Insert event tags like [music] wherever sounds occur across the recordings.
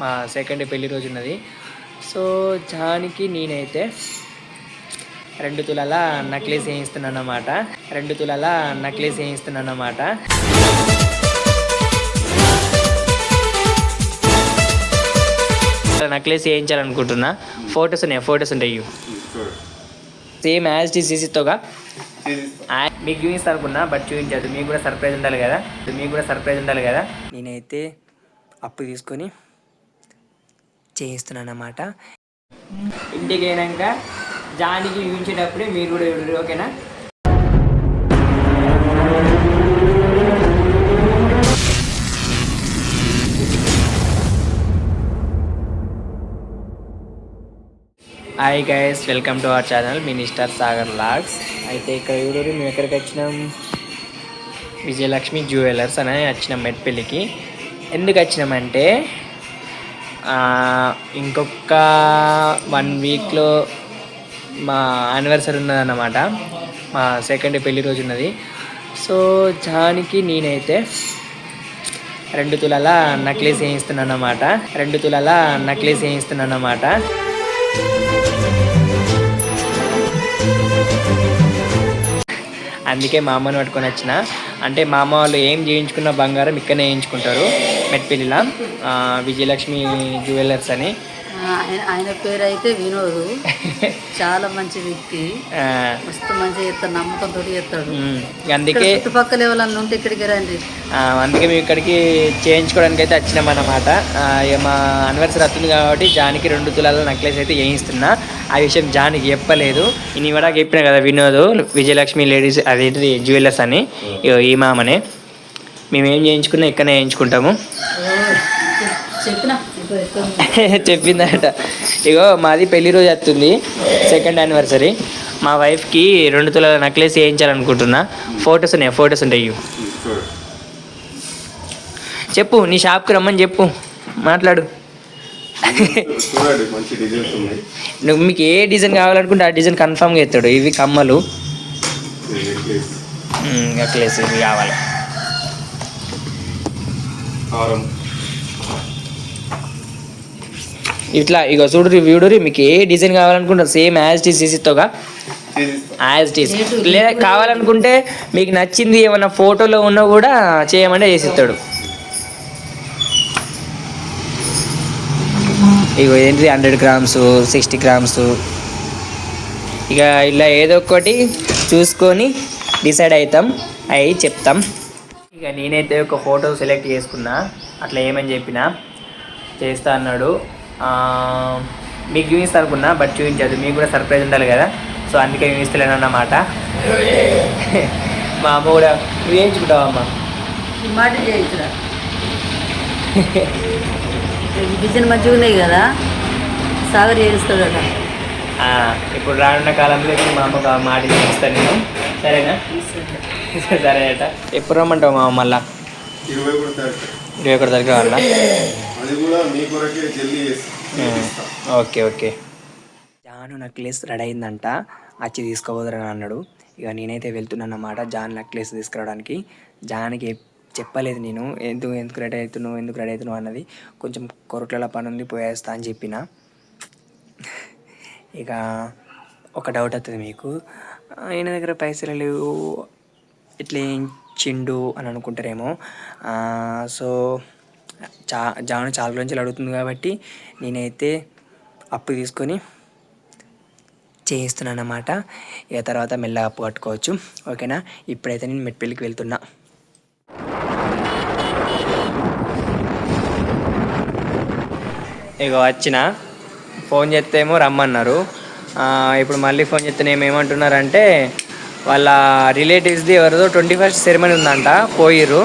మా సెకండ్ పెళ్ళి రోజు ఉన్నది. సో జానికి నేనైతే రెండు తులాల నక్లెస్ వేయిస్తున్నాను అన్నమాట రెండు తులాల నక్లెస్ వేయిస్తున్నాను అన్నమాట నక్లెస్ వేయించాలనుకుంటున్నా. ఫొటోస్ ఉన్నాయి ఫొటోస్ ఉంటాయి. సేమ్ యాజ్ టీ సీసీతోగా మీకు చూపిస్తా అనుకున్నా బట్ చూపించదు. మీకు కూడా సర్ప్రైజ్ ఉండాలి కదా. మీకు కూడా సర్ప్రైజ్ ఉండాలి కదా. నేనైతే అప్పు తీసుకొని చేయిస్తున్నాను అన్నమాట ఇంటికి అయినాక జానికి చూపించేటప్పుడే మీరు కూడా ఓకేనా? Hi guys welcome to our channel minister Sagar logs అయితే ఇక్కడ చూడరు మేము ఎక్కడికి వచ్చినాం? విజయలక్ష్మి జ్యువెలర్స్ అని వచ్చినాం మెట్పల్లికి. ఎందుకు వచ్చినామంటే ఇంకొక వన్ వీక్లో మా యానివర్సరీ ఉన్నదన్నమాట. మా సెకండ్ పెళ్ళి రోజు ఉన్నది. సో జానికి నేనైతే రెండు తులాల నక్లెస్ వేయిస్తున్నాను అన్నమాట రెండు తులాల నక్లెస్ వేయిస్తున్నాను అన్నమాట అందుకే మా అమ్మని పట్టుకొని వచ్చిన. అంటే మా అమ్మ వాళ్ళు ఏం చేయించుకున్న బంగారం ఇక్కడనే వేయించుకుంటారు. మెట్పల్లిలో విజయలక్ష్మి జ్యువెలర్స్ అని. ఆయన పేరు అయితే వినోద్. [laughs] చాలా మంచి వ్యక్తి. మస్తు మంచిగా చేస్తాడు నమ్మకంతో చేస్తాడు. అందుకే చుట్టుపక్కల ఎవరన్నా ఉంటే ఇక్కడికి రండి. అందుకే మేము ఇక్కడికి చేయించుకోవడానికి అయితే వచ్చినాం అన్నమాట మా అనివర్సరీ వస్తుంది కాబట్టి జానికి రెండు తులాల నెక్లెస్ అయితే వేయిస్తున్నా ఆ విషయం జానికి చెప్పలేదు. ఇన్ని కూడా చెప్పిన కదా వినోద్ విజయలక్ష్మి లేడీస్ అదేంటిది జ్యువెలర్స్ అని. ఈ మామనే. మేము ఏం చేయించుకున్నా ఇక్కడనే ఉంది? చెప్పిందట ఇగో మాది పెళ్ళి రోజు వస్తుంది సెకండ్ యానివర్సరీ మా వైఫ్కి రెండు తులాల నెక్లెస్ వేయించాలనుకుంటున్నా ఫొటోస్ ఉన్నాయి ఫొటోస్ ఉంటాయి చెప్పు నీ షాప్కి రమ్మని చెప్పు. మాట్లాడు. నువ్వు మీకు ఏ డిజైన్ కావాలనుకుంటే ఆ డిజైన్ కన్ఫామ్గా ఎత్తాడు ఇవి కమ్మలు. నెక్లెస్ ఇవి కావాలి. కారం. ఇట్లా ఇక చూడు వీడురి మీకు ఏ డిజైన్ కావాలనుకుంటే సేమ్ యాజ్ టీ సీసీతోగా యాజ్ టీస్ లేదా కావాలనుకుంటే మీకు నచ్చింది ఏమన్నా ఫోటోలో ఉన్నా కూడా చేయమంటే చేసిస్తాడు ఇక ఏంటి హండ్రెడ్ గ్రామ్స్ సిక్స్టీ గ్రామ్స్ ఇక ఇలా ఏదో ఒకటి చూసుకొని డిసైడ్ అవుతాం అవి చెప్తాం. ఇక నేనైతే ఒక ఫోటో సెలెక్ట్ చేసుకున్నా. అట్లా ఏమని చెప్పినా? చేస్తా అన్నాడు. మీకు చూపిస్తా అనుకున్నా బట్ చూపించదు. మీకు కూడా సర్ప్రైజ్ ఉండాలి కదా. సో అందుకే చూపిస్తలేను అన్నమాట. మా అమ్మ కూడా నువ్వు వేయించుకుంటావా అమ్మ డిజైన్ మంచిగా ఉన్నాయి కదా. సాగర్ చేయిస్తాడట. ఆ, ఇప్పుడు రానున్న కాలంలో మా అమ్మకు ఆ మాట చేయిస్తాను నేను. సరేనా? [laughs] సరే అట. ఎప్పుడు రమ్మంటావు మా మళ్ళా? ఇరవై కూడా తారీఖు. ఇరవై ఒకటి తారీఖు కావాలా అది కూడా మీ కొరకే జల్దీ చేసి చేసిస్తా. Okay okay. Janu necklace ready అయిందంట. వచ్చి తీసుకోబోదురని అన్నాడు. ఇక నేనైతే వెళ్తున్నాను అన్నమాట జాన్ నెక్లెస్ తీసుకురావడానికి. జాన్కి చెప్పలేదు నేను. ఎందుకు ఎందుకు రెడీ అవుతున్నావు ఎందుకు రెడీ అవుతున్నావు అన్నది కొంచెం కొరట్ల పని ఉంది పోయేస్తా అని చెప్పిన. ఇక ఒక డౌట్ వస్తుంది మీకు. ఆయన దగ్గర పైసలు లేవు ఇట్లా చిండు అని అనుకుంటారేమో. సో చా జాను చాలా రోజులు అడుగుతుంది కాబట్టి నేనైతే అప్పు తీసుకొని చేయిస్తున్నాను అన్నమాట ఇక తర్వాత మెల్లగా అప్పు కట్టుకోవచ్చు. ఓకేనా? ఇప్పుడైతే నేను మెట్పల్లికి వెళ్తున్నా. ఇక వచ్చిన. ఫోన్ చేస్తే ఏమో రమ్మన్నారు ఇప్పుడు మళ్ళీ ఫోన్ చేస్తే ఏమంటున్నారంటే వాళ్ళ రిలేటివ్స్ది ఎవరిదో ట్వంటీ ఫస్ట్ సెరమనీ ఉందంట పోయిర్రు.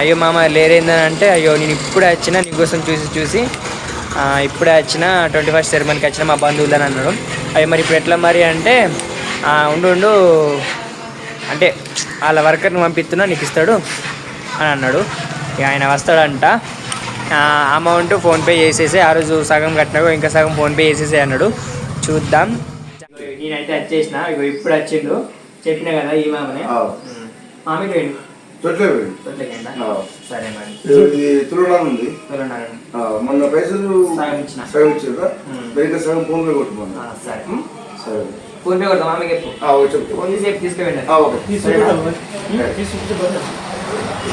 అయ్యో మామ లేరేందని అంటే అయ్యో నేను ఇప్పుడే వచ్చిన నీకోసం చూసి చూసి ఇప్పుడే వచ్చిన ట్వంటీ ఫస్ట్ సెరమనీకి వచ్చిన మా బంధువులని అన్నాడు. అయ్యో మరి ఇప్పుడు ఎట్లా మరి అంటే ఉండు ఉండు అంటే వాళ్ళ వర్కర్ని పంపిస్తున్నా నీకు ఇస్తాడు అని అన్నాడు. ఇక ఆయన వస్తాడంట. అమౌంట్ ఫోన్పే చేసేసి ఆ రోజు సగం కట్టినావు ఇంకా సగం ఫోన్పే చేసేసి అన్నాడు. చూద్దాం. నేనైతే వచ్చేసిన ఇగో ఇప్పుడు వచ్చిండు. చెప్పిన కదా ఈ మామనే? ఆ. సరే మరి. ఉంది. మొన్న పైసలు సగం ఇచ్చిన. సగం ఇచ్చారా? ఉమ్. మరి ఇంకా సగం ఫోన్ పే కొట్టుకున్నాను. ఆ, సరే. సరే. ఫోన్ పే కొడతాం ఆమెకి చెప్పు. ఆ, ఓకే చెప్తా ఫోన్ చేసి తీసుకువెళ్ళండి ఆ, ఓకే. సరేనా?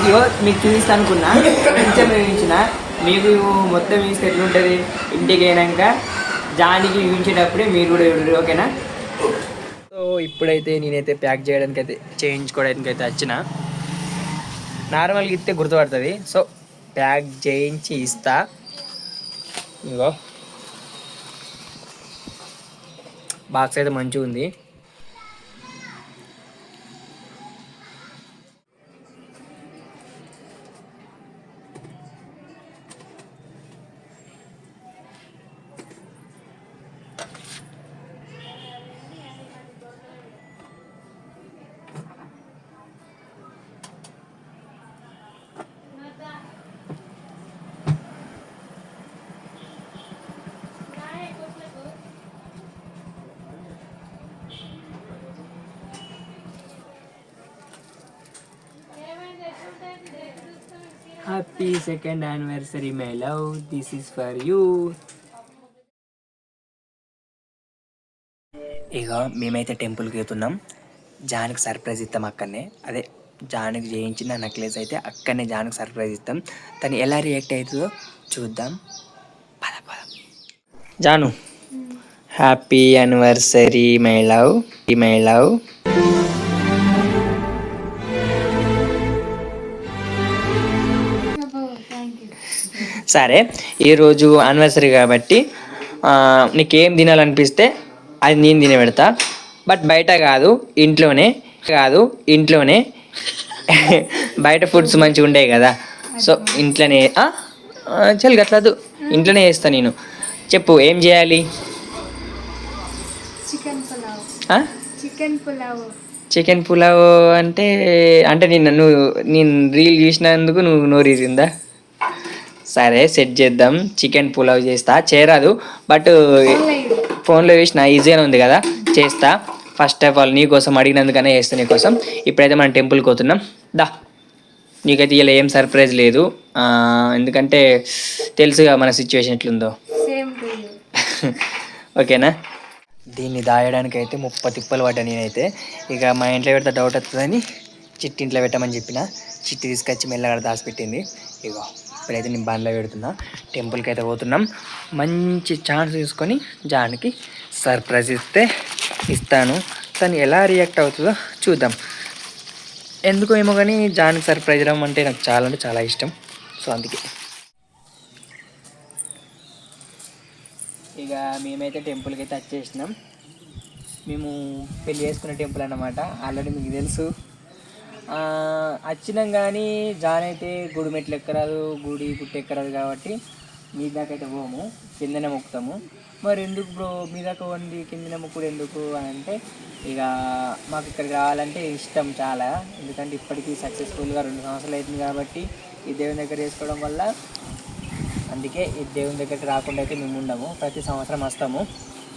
ఇగో మీకు చూపిస్తా అనుకున్నా. కొంచెం మీకు మొత్తం చూస్తే ఎట్లుంటుంది ఇంటికి అయినాక జానికి చూపించేటప్పుడే మీరు కూడా ఓకేనా? సో ఇప్పుడైతే నేనైతే ప్యాక్ చేయడానికి అయితే చేయించుకోవడానికి అయితే వచ్చిన. నార్మల్గా ఇస్తే గుర్తుపడుతుంది. సో ప్యాక్ చేయించి ఇస్తా. ఇంకో బాక్స్ అయితే మంచిగా ఉంది happy second anniversary my love this is for you ఇక మేమైతే టెంపుల్కి వెళ్తున్నాం. జానికి సర్ప్రైజ్ ఇస్తాం అక్కడనే అదే జానికి చేయించిన నెక్లెస్ అయితే అక్కడనే జానికి సర్ప్రైజ్ ఇస్తాం. తను ఎలా రియాక్ట్ అవుతుందో చూద్దాం. పద పద. Janu. Happy anniversary my love my love సరే ఈరోజు యానివర్సరీ కాబట్టి నీకేం తినాలనిపిస్తే అది నేను తిని పెడతా. బట్ బయట కాదు ఇంట్లోనే కాదు ఇంట్లోనే బయట ఫుడ్స్ మంచిగా ఉండేవి కదా. సో ఇంట్లోనే చల్ గట్లదు ఇంట్లోనే చేస్తా నేను. చెప్పు ఏం చేయాలి? చికెన్ పులావ్? చికెన్ పులావ్ అంటే అంటే నేను నువ్వు నేను రీల్ చూసినందుకు నువ్వు నోరీరిందా సరే సెట్ చేద్దాం. చికెన్ పులావ్ చేస్తా. చేరాదు. బట్ ఫోన్లో చూసిన ఈజీగానే ఉంది కదా. చేస్తా. ఫస్ట్ ఆఫ్ ఆల్ నీ కోసం అడిగినందుకనే చేస్తా నీ కోసం. ఇప్పుడైతే మనం టెంపుల్కి పోతున్నాం. దా. నీకైతే ఇలా ఏం సర్ప్రైజ్ లేదు. ఎందుకంటే తెలుసుగా మన సిచ్యువేషన్ ఎట్లుందో. [laughs] ఓకేనా? దీన్ని దాయడానికి అయితే ముప్ప తిప్పలు పడ్డా నేనైతే. ఇక మా ఇంట్లో పెడితే డౌట్ వస్తుందని చిట్టి ఇంట్లో పెట్టమని చెప్పిన. చిట్టి తీసుకొచ్చి మెల్లగా దాచిపెట్టింది. ఇక ఇప్పుడైతే నేను బండ్లో పెడుతున్నా. టెంపుల్కి అయితే పోతున్నాం. మంచి ఛాన్స్ తీసుకొని జాన్కి సర్ప్రైజ్ ఇస్తే ఇస్తాను. తను ఎలా రియాక్ట్ అవుతుందో చూద్దాం. ఎందుకో ఏమో కానీ జాన్కి సర్ప్రైజ్ ఇవ్వడం అంటే నాకు చాలా అంటే చాలా ఇష్టం. సో అందుకే. ఇక మేమైతే టెంపుల్కి అయితే వచ్చేసినాం. మేము పెళ్ళి చేసుకున్న టెంపుల్ అన్నమాట. ఆల్రెడీ మీకు తెలుసు. వచ్చినాం కానీ జాన్ అయితే గుడి మెట్లు ఎక్కరాదు గుడి గుట్ట ఎక్కరాదు కాబట్టి మీ దాకైతే పోము కిందనే మొక్కుతాము. మరి ఎందుకు బ్రో? మీ దాకా వండి కిందనే మొక్కుడు ఎందుకు అని అంటే ఇక మాకు ఇక్కడికి రావాలంటే ఇష్టం చాలా. ఎందుకంటే ఇప్పటికీ సక్సెస్ఫుల్గా రెండు సంవత్సరాలు అవుతుంది కాబట్టి ఈ దేవుని దగ్గర చేసుకోవడం వల్ల అందుకే ఈ దేవుని దగ్గరికి రాకుండా అయితే మేము ఉండము. ప్రతి సంవత్సరం వస్తాము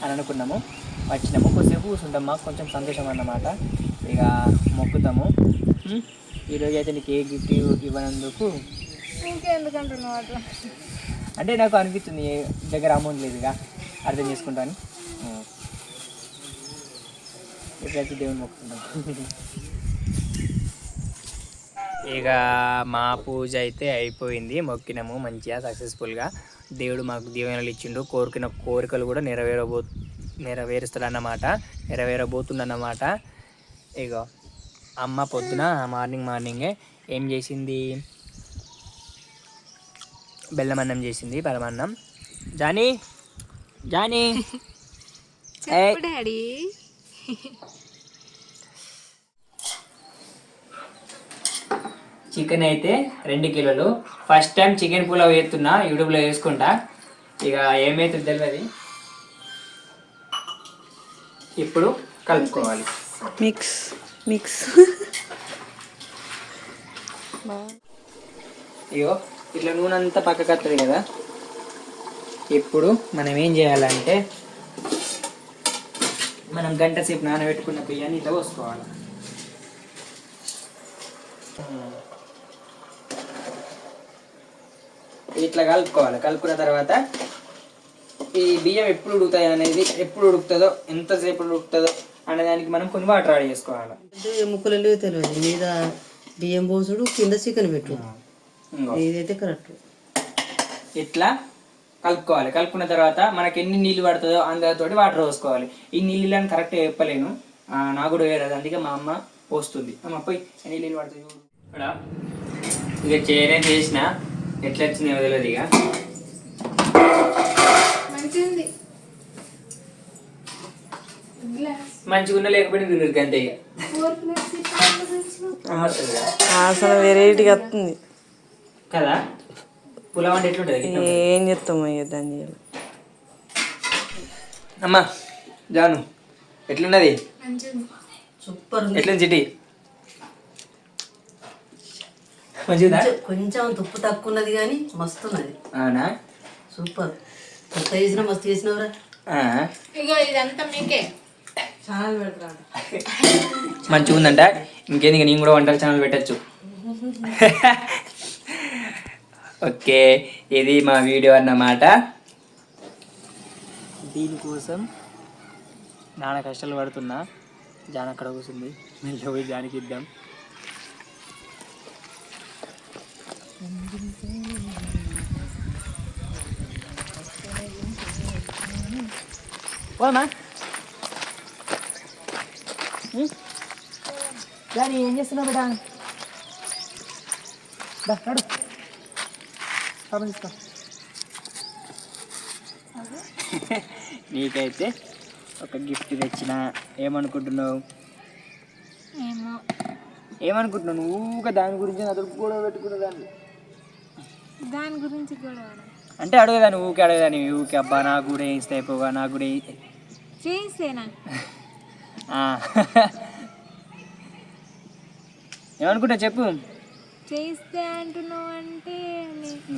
అని అనుకున్నాము. వచ్చినాము. కొద్దిసేపు కూర్చుంటాం. మాకు కొంచెం సంతోషం అన్నమాట. ఇక మొక్కుతాము. ఈరోజు అయితే నీకు ఏ గిఫ్ట్ ఇవ్వనందుకు? ఇంకెందుకంటున్నావు అట్లా అంటే నాకు అనిపిస్తుంది ఏ దగ్గర అమౌంట్ లేదుగా అర్థం చేసుకుంటాను. ఉం. ఇప్పుడైతే దేవుని మొక్కుతున్నాం ఇక మా పూజ అయితే అయిపోయింది. మొక్కినాము మంచిగా సక్సెస్ఫుల్గా దేవుడు మాకు దీవెనలు ఇచ్చిండు. కోరుకున్న కోరికలు కూడా నెరవేరబో నెరవేరుస్తాడన్నమాట. నెరవేరబోతుందన్నమాట. ఇక అమ్మ పొద్దున మార్నింగ్ మార్నింగే ఏం చేసింది? బెల్లం అన్నం చేసింది పరమాన్నం. Johnny Johnny. డాడీ. చికెన్ అయితే రెండు కిలోలు. ఫస్ట్ టైం చికెన్ పులావ్ వేస్తున్నా యూట్యూబ్లో వేసుకుంటా ఇక ఏమైతే తెలియదు ఇప్పుడు కలుపుకోవాలి. మిక్స్. మిక్స్. ఇగో ఇట్లా నూనె అంతా పక్కకు వస్తుంది కదా? ఇప్పుడు మనం ఏం చేయాలంటే మనం గంట సేపు నానబెట్టుకున్న బియ్యాన్ని ఇట్లా పోసుకోవాలి. ఇట్లా కలుపుకోవాలి. కలుపుకున్న తర్వాత ఈ బియ్యం ఎప్పుడు ఉడుకుతాయి అనేది ఎప్పుడు ఉడుకుతుందో ఎంతసేపు ఉడుకుతుందో అనే దానికి మనం కొన్ని వాటర్ యాడ్ చేసుకోవాలి? ముక్కలు తెలియదు. మీద బియ్యం పోసుడు కింద చికెన్ పెట్టు. ఇదైతే కరెక్ట్. ఇట్లా కలుపుకోవాలి. కలుపుకున్న తర్వాత మనకి ఎన్ని నీళ్ళు పడుతుందో అందరితోటి వాటర్ పోసుకోవాలి. ఈ నీళ్ళని కరెక్ట్గా చెప్పలేను. నాకు కూడా వేరేది అందుకే మా అమ్మ పోస్తుంది. అమ్మ పోయి ఎన్ని నీళ్ళు పడుతుంది. ఇక్కడ ఇక చేయనే చేసిన. ఎట్లా వచ్చిందో తెలియదు ఇక. మంచిగా ఉన్న లేకపోతే తినరు అంతే ఇక ఫోర్ ప్లేట్స్ ఇట్లా అసలు వెరైటీగా వస్తుంది. కదా? పులావ్ అంటే ఎట్లుంటుంది? ఏం చెప్తాం అయ్యా దాన్ని చేయాలి అమ్మా జాను ఎట్లున్నది? సూపర్ ఎట్లుంది చిటి మంచిదా కొంచెం తుప్పు తక్కువ ఉన్నది కానీ మస్తు ఉన్నది అవునా? సూపర్ కొత్త చేసిన మస్తు చేసినవరా. ఆ. ఇగో ఇదంతా మీకే. ఛానల్ మంచిగా ఉందంట ఇంకేంది ఇక నేను కూడా వంటల ఛానల్ పెట్టచ్చు. ఓకే ఇది మా వీడియో అన్నమాట. దీనికోసం నాన్న కష్టాలు పడుతున్నా. జాన అక్కడ కూర్చుంది. మెల్లగా పోయి జానికి ఇద్దాం. పోమా దాని ఏం చేస్తున్నావు బిడ్డ? నడు. పాపం తీసుకో. నీకైతే ఒక గిఫ్ట్ తెచ్చిన. ఏమనుకుంటున్నావు? ఏమో. ఏమనుకుంటున్నావు? నువ్వు దాని గురించి అతను కూడా పెట్టుకున్న దాన్ని. దాని గురించి కూడా అంటే అడగదాన్ని ఊకే అడగదాన్ని. ఊకే అబ్బా నాకు కూడా ఏం ఇస్తే అయిపోగా నాకు కూడా ఏ- చేయిస్తేనా. [laughs] [laughs] ఏమనుకుంటా చెప్పు. చేయిస్తే అంటున్నావు అంటే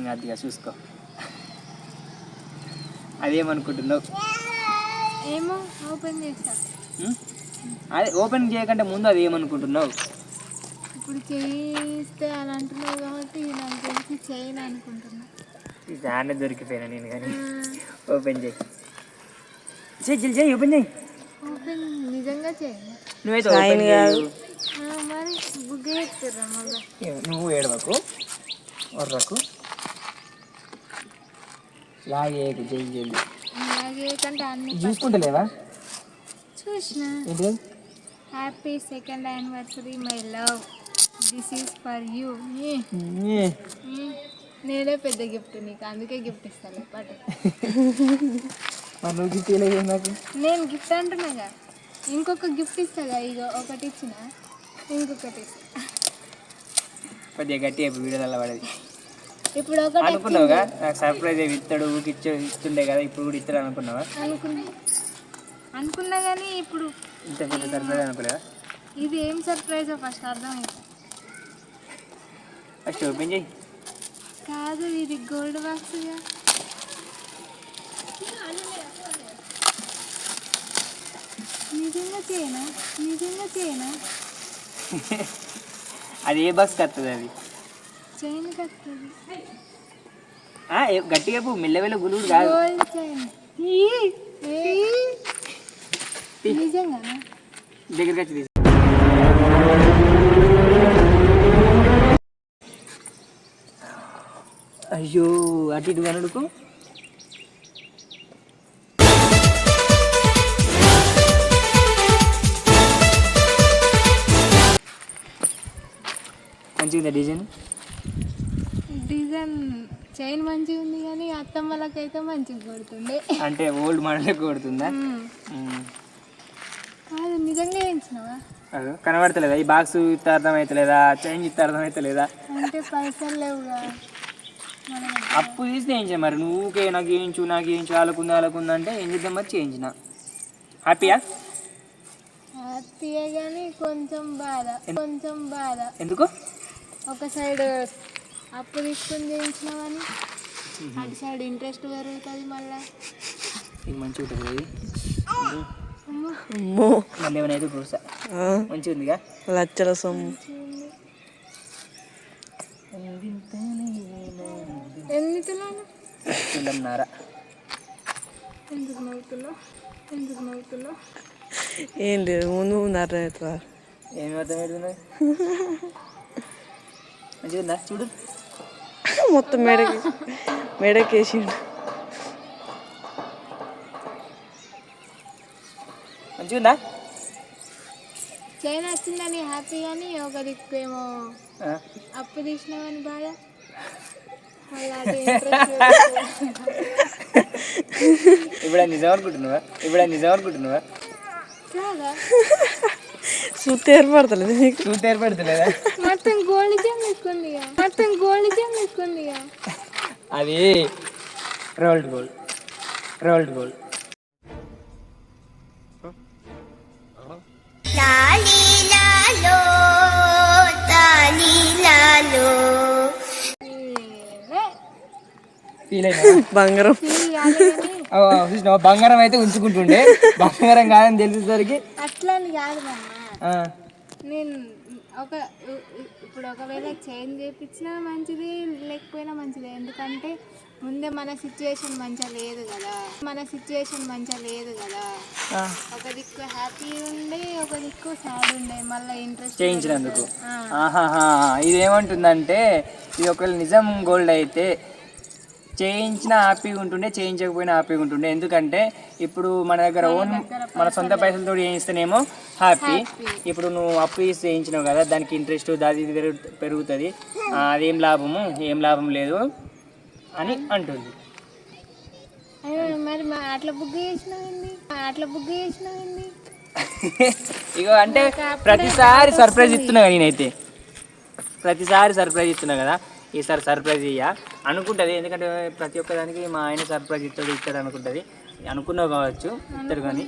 అదిగా చూసుకో. అదేమనుకుంటున్నావు ఏమో ఓపెన్ చేస్తా? అదే ఓపెన్ చేయకంటే ముందు అది ఏమనుకుంటున్నావు? ఇప్పుడు చేయిస్తే అని అంటున్నావు కాబట్టి నాకు తెలిసి చేయను అనుకుంటున్నా. దాన్నే దొరికిపోయినా నేను కానీ. ఓపెన్ చేయి చేయి ఓపెన్ చేయి. నిజంగా నువ్వైతే చేయు. మరి బుగ్గ చెప్తారా మళ్ళీ నువ్వు ఏడవకు. వర్రకు అలాగే కంటే అన్ని చూసుకుంటలేవా? చూసిన. ఏంటి? Happy second anniversary my love this is for you నేనే పెద్ద గిఫ్ట్ నీకు అందుకే గిఫ్ట్ ఇస్తాను మరి నువ్వు గిఫ్ట్ ఇవ్వలేదు నాకు. నేను గిఫ్ట్ అంటున్నాగా ఇంకొక గిఫ్ట్ ఇస్తాగా ఇగో ఒకటి ఇచ్చిన. ఇంకొకటి ఇస్తా. కొద్దిగా గట్టి వీడియోలలో పడేది. ఇప్పుడు ఒకటి అనుకున్నావుగా? నాకు సర్ప్రైజ్ అయ్యి ఇస్తాడు ఊకి ఇచ్చే ఇస్తుండే కదా ఇప్పుడు కూడా ఇస్తాడు అనుకున్నావా? అనుకున్నా. అనుకున్నా కానీ ఇప్పుడు ఇంత పెద్ద సర్ప్రైజ్ అనుకోలేదా? ఇది ఏం సర్ప్రైజో ఫస్ట్ అర్థమైంది. ఫస్ట్ ఓపెన్ చేయి. కాదు ఇది గోల్డ్ బాక్స్గా నిజంగా చేయనా నిజంగా చేయనా అది? ఏ బాక్స్ వస్తుంది అది గట్టిగా చెప్పు మెల్లవెల్ల కాదు. గోల్డ్ నిజంగానా? దగ్గరికి వచ్చి అయ్యో అటు ఇటు కనుడుకు. మంచిగా డిజైన్? డిజైన్ చైన్ మంచిగా ఉంది కానీ అత్తమ్మలకైతే మంచిగా కొడుతుండే. అంటే ఓల్డ్ మోడల్ కొడుతుందా. కాదు నిజంగా వేయించినావా? కనబడతలేదా? ఈ బాక్స్ ఇత్త అర్థమవుతలేదా చైన్ ఇత్త అర్థమవుతలేదా అంటే పైసలు లేవుగా. అప్పు తీసి చేయించా మరి? నువ్వుకే నాకు వేయించు నాకు వేయించు వాళ్ళకుంది వాళ్ళకుంది అంటే ఏం చేద్దాం మరి? చేయించిన. హ్యాపీయా? హ్యాపీయే కానీ కొంచెం బాధ కొంచెం బాధ. ఎందుకు? ఒక సైడ్ అప్పు తీసుకొని చేయించినామని అటు సైడ్ ఇంట్రెస్ట్ పెరుగుతుంది మళ్ళీ. ఇది మంచిగా ఉంటుంది మళ్ళీ ఏమైనా అయితే మంచిగా ఉందిగా? లచ్చల సొమ్ము. ఎన్ని తులాలు తులంనారా ఎందుకు నవ్వుతున్నావు? ఎందుకు నవ్వుతున్నావు? ఏం లేదు ముందు ముందు అర్థమవుతుందా ఏమి అర్థమవుతుంది మంచిగా ఉందా? చూడు. మొత్తం మెడకి మెడకేసిండు మంచిగా ఉందా? చైన్ వచ్చిందని హ్యాపీ కానీ ఒకరికి ఏమో అప్పు తీసినామని బాధ. [laughs] ఇప్పుడు నిజం అనుకుంటున్నావా? ఇప్పుడు నిజం అనుకుంటున్నావా? కాదా? [laughs] సుత్తి ఏర్పడతలేదు నీకు చూస్తే ఏర్పడుతులేదా మొత్తం గోల్డ్ జమ్ ఎక్కుంది మొత్తం గోల్డ్ జమ్ ఎక్కుంది అది రోల్డ్ గోల్డ్ రోల్డ్ గోల్డ్ బంగారం. చూసినావా బంగారం అయితే ఉంచుకుంటుండే. బంగారం కాదని తెలిసేసరికి అట్లా కాదు నేను ఒక ఇప్పుడు ఒకవేళ చేంజ్ చేయించినా మంచిది లేకపోయినా మంచిది. ఎందుకంటే ముందే మన సిచ్యువేషన్ మంచిగా లేదు కదా. మన సిచ్యువేషన్ మంచిగా లేదు కదా. ఒక దిక్కు హ్యాపీ ఉండే ఒక దిక్కు సాడ్ ఉండే. మళ్ళీ ఇంట్రెస్ట్ చేయించినందుకు. ఆహాహా. ఇది ఏమంటుందంటే ఇది ఒకవేళ నిజం గోల్డ్ అయితే చేయించిన హ్యాపీగా ఉంటుండే చేయించకపోయినా హ్యాపీగా ఉంటుండే. ఎందుకంటే ఇప్పుడు మన దగ్గర ఓన్ మన సొంత పైసలతో చేయిస్తేనేమో హ్యాపీ. ఇప్పుడు నువ్వు అప్పు ఇస్తే చేయించినావు కదా దానికి ఇంట్రెస్ట్ దాది పెరుగుతుంది. ఆ, అదేం లాభము? ఏం లాభం లేదు అని అంటుంది. అయ్యో, మరి మా అట్లా బుక్ చేసినావండి అట్లా బుక్ చేసినావండి ఇగో అంటే ప్రతిసారి సర్ప్రైజ్ ఇస్తున్నా కదా నేనైతే. ప్రతిసారి సర్ప్రైజ్ ఇస్తున్నా కదా. ఈసారి సర్ప్రైజ్ ఇయ్య. అనుకుంటుంది ఎందుకంటే ప్రతి ఒక్కదానికి మా ఆయన సర్ప్రైజ్ ఇస్తాడు ఇస్తాడు అనుకుంటుంది. అనుకున్నావు కావచ్చు ఇస్తాడు కానీ.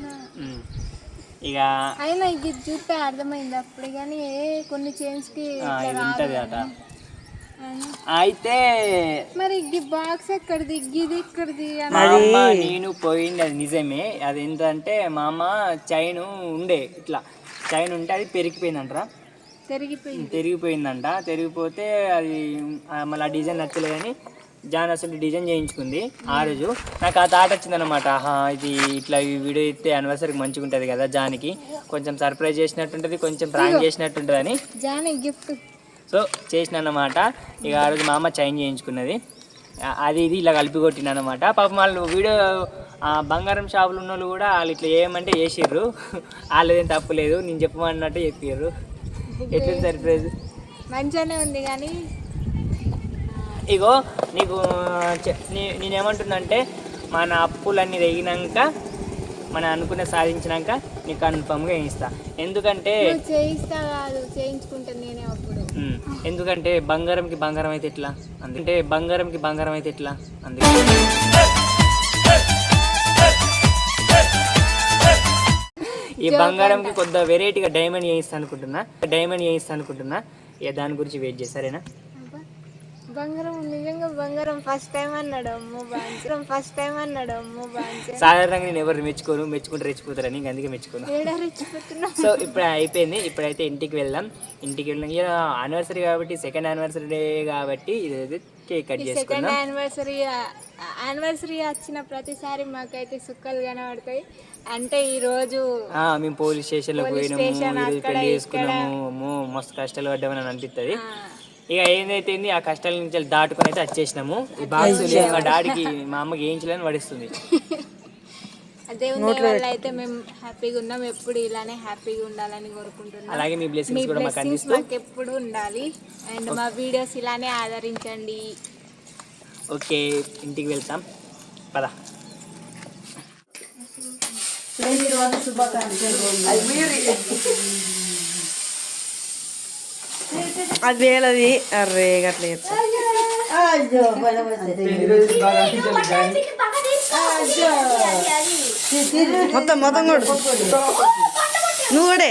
ఇక అయినా ఇది చూస్తే అర్థమైంది అప్పుడు కానీ ఏ కొన్ని చేంజ్కి ఉంటుంది అట. అయితే మరి ఈ బాక్స్ ఎక్కడిది ఇది ఎక్కడిది అని. మా అమ్మ నేను పోయింది అది నిజమే. అది ఏంటంటే మా అమ్మ చైన్ ఉండే ఇట్లా. చైన్ ఉంటే అది పెరిగిపోయిందంటరా. తిరిగిపోయిందంట. తిరిగిపోతే అది మళ్ళీ ఆ డిజైన్ నచ్చలేదని జాన్ అసలు డిజైన్ చేయించుకుంది ఆ రోజు. నాకు ఆ థాట్ వచ్చిందనమాట ఆహా ఇది ఇట్లా ఈ వీడియో ఇస్తే యానివర్సరీకి మంచిగా ఉంటుంది కదా జానికి. కొంచెం సర్ప్రైజ్ చేసినట్టుంటుంది కొంచెం ప్రాంక్ చేసినట్టుంటుంది అని జానీ గిఫ్ట్ సో చేసిన అన్నమాట ఇక ఆ రోజు మా అమ్మ చైన్ చేయించుకున్నది. అది ఇది ఇలా కలిపి కొట్టిన అనమాట పాపం వాళ్ళు వీడియో ఆ బంగారం షాపులు ఉన్న వాళ్ళు కూడా వాళ్ళు ఇట్లా చేయమంటే చేసిర్రు. [laughs] వాళ్ళదేం తప్పు లేదు నేను చెప్పమన్నట్టు చెప్పారు ఎట్లా సర్ప్రైజ్? మంచిగానే ఉంది కానీ ఇగో నీకు నేనేమంటున్నంటే మన అప్పులన్నీ తెగినాక మనం అనుకున్న సాధించినాక నీకు కన్ఫర్మ్గా ఇస్తా ఎందుకంటే చేయిస్తా కాదు చేయించుకుంటా నేనే అప్పుడు. ఎందుకంటే బంగారంకి బంగారం అయితే ఎట్లా? అందుకంటే బంగారంకి బంగారం అయితే ఎట్లా? అందుకే. ఈ బంగారంకి కొద్ది వెరైటీగా డైమండ్ చేయిస్తా అనుకుంటున్నా. డైమండ్ చేయిస్తా అనుకుంటున్నా. ఇక దాని గురించి వెయిట్ చేస్తారేనా బంగారం నిజంగా బంగారం ఫస్ట్ టైం అన్నాడు అమ్మో బాంచం. ఫస్ట్ టైం అన్నాడు అమ్మో బాంచం. సాధారణంగా నేను ఎవరు మెచ్చుకోను? మెచ్చుకుంటే రెచ్చిపోతారని ఇంక అందుకే మెచ్చుకోను ఏడా రెచ్చిపోతున్నా? సో ఇప్పుడు అయిపోయింది. ఇప్పుడైతే ఇంటికి వెళ్దాం. ఇంటికి వెళ్ళాం ఇక యానివర్సరీ కాబట్టి సెకండ్ యానివర్సరీ డే కాబట్టి ఇది కేక్ కట్ సెకండ్ చేసుకుందాం. యానివర్సరీ యానివర్సరీ వచ్చిన ప్రతిసారి మాకైతే సుక్కలు కనబడతాయి. అంటే ఈ రోజు ఆ, మేము పోలీస్ పోయినాము స్టేషన్ ఈరోజు అక్కడ, పెళ్ళి చేసుకున్నాము మస్తు కష్టాలు పడ్డామని అని అనిపిస్తుంది ఇక ఏదైతే ఆ కష్టాల నుంచి దాటుకొని అయితే వచ్చేసినాము. ఈ బాక్స్ మా డాడీకి మా అమ్మకి ఏంచలేని పడిస్తుంది. ఆ [laughs] దేవుని దయ వల్ల అయితే మేము హ్యాపీగా ఉన్నాం. ఎప్పుడు ఇలానే హ్యాపీగా ఉండాలని కోరుకుంటున్నాం. అలాగే మీ బ్లెస్సింగ్స్ కూడా మాకు అందిస్తూ. మాకు ఎప్పుడు ఉండాలి. అండ్ మా వీడియోస్ ఇలానే ఆదరించండి. ఓకే ఇంటికి వెళ్తాం. పద. అది వేలది. గట్ల చేస్తా. మొత్తం మొత్తం కూడా. నువ్వు కూడా.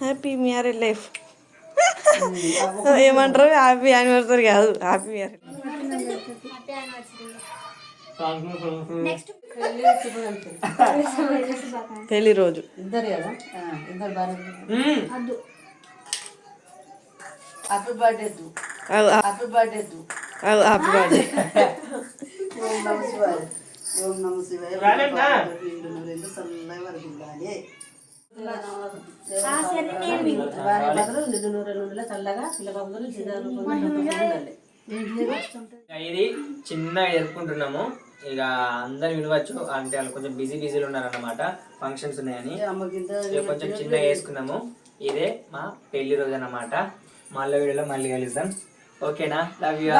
హ్యాపీ మ్యారేజ్ లైఫ్ ఏమంటారు? హ్యాపీ యానివర్సరీ కాదు. హ్యాపీ ఇయర్ పెళ్ళి రోజు. ఇద్దరు కదా? ఇద్దరు మ్మ్. Happy birthday to happy birthday to happy birthday. ఓం నమ శివాయ. ఓం నమ శివాయ. చల్లగా వరకు ఉండాలి. వారి చిన్న ఇది చిన్నగా జరుపుకుంటున్నాము. ఇక అందరు వినవచ్చు అంటే వాళ్ళు కొంచెం బిజీ బిజీలు ఉన్నారన్నమాట. ఫంక్షన్స్ ఉన్నాయని. కొంచెం చిన్నగా వేసుకున్నాము ఇదే మా పెళ్ళి రోజు అన్నమాట. మళ్ళీ వీడియోలో మళ్ళీ కలుద్దాం. ఓకేనా? Love you